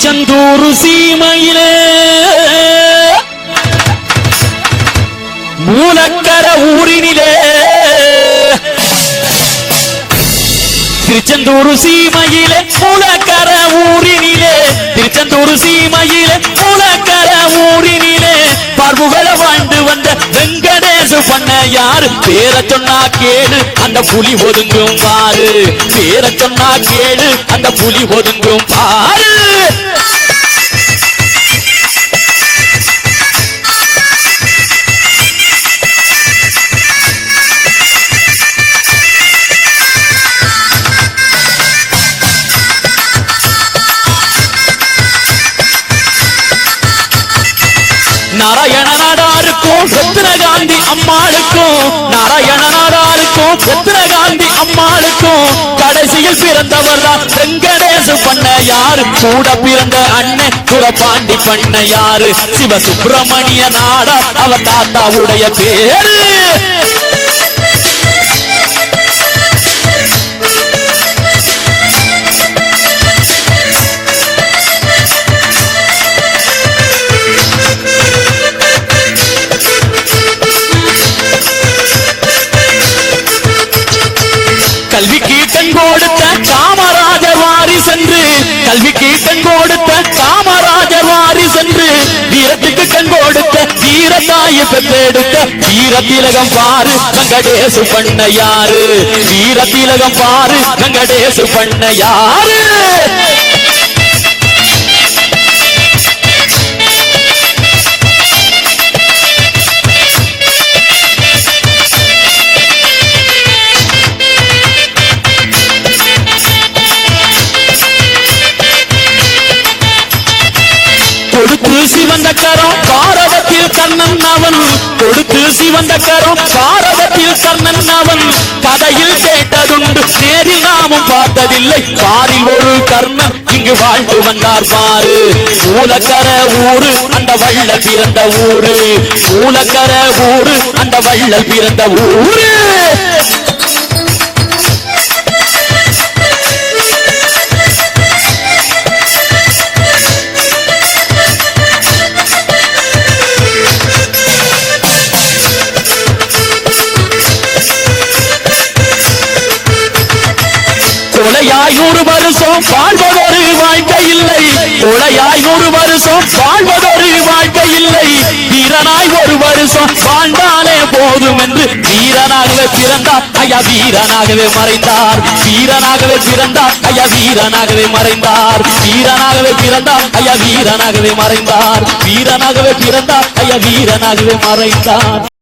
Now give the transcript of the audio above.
திருச்செந்தூர் சீமையிலே. மூலக்கர ஊரினிலே. திருச்செந்தூர் சீமையிலே மூலக்கர ஊரினிலே. திருச்செந்தூர் சீமையிலே மூலக்கர ஊரினிலே. பார்வுகள வாழ்ந்து வந்த வெங்கடேசு பண்ண யாரு? பேர சொன்னா கேடு அந்த புலி ஒதுங்கும் பாரு. பேர சொன்னா கேடு அந்த புலி ஒதுங்கும் பாரு. நாராயண நாடாருக்கும் ரத்னகாந்தி அம்மாளுக்கும் நாராயண நாடாருக்கும் ரத்னகாந்தி அம்மாளுக்கும் கடைசியில் பிறந்தவர் தான் வெங்கடேசு பண்ண யாரு கூட பிறந்த அண்ணன் குரபாண்டி பண்ண யாரு சிவ சுப்பிரமணிய நாடா அவர் தாத்தாவுடைய பேரு. வீரத்தாய பெற்றெடுத்த வீர திலகம் பாரு வெங்கடேசு பண்ண யாரு வீர திலகம் பாரு வெங்கடேசு பண்ண யாரு சிவந்த கரம் பாரதத்தில் கண்ணன் அவன் கொடுத்து சிவந்த கரம் பாரதத்தில் கண்ணன் அவன் கதையில் கேட்டதுண்டு நேரில் நாமும் பார்த்ததில்லை. பாரில் ஒரு கர்ணன் இங்கு வாழ்ந்து வந்தார் பாரு. மூலக்கர ஊரு அந்த வள்ளல் பிறந்த ஊரு. மூலக்கர ஊரு அந்த பிறந்த ஊரு. கொலையாய் ஒரு வருஷம் வாழ்வதொரு வாழ்க்கை இல்லை. கொலையாய் ஒரு வருஷம் வாழ்வதொரு வாழ்க்கை இல்லை. வீரனாய் ஒரு வருஷம் வாழ்ந்தாலே போதும் என்று வீரனாகவே பிறந்தார். ஐயா வீரனாகவே மறைந்தார். வீரனாகவே பிறந்தார். ஐயா வீரனாகவே மறைந்தார். வீரனாகவே பிறந்தார். ஐயா வீரனாகவே மறைந்தார். வீரனாகவே பிறந்தார். ஐயா வீரனாகவே மறைந்தார்.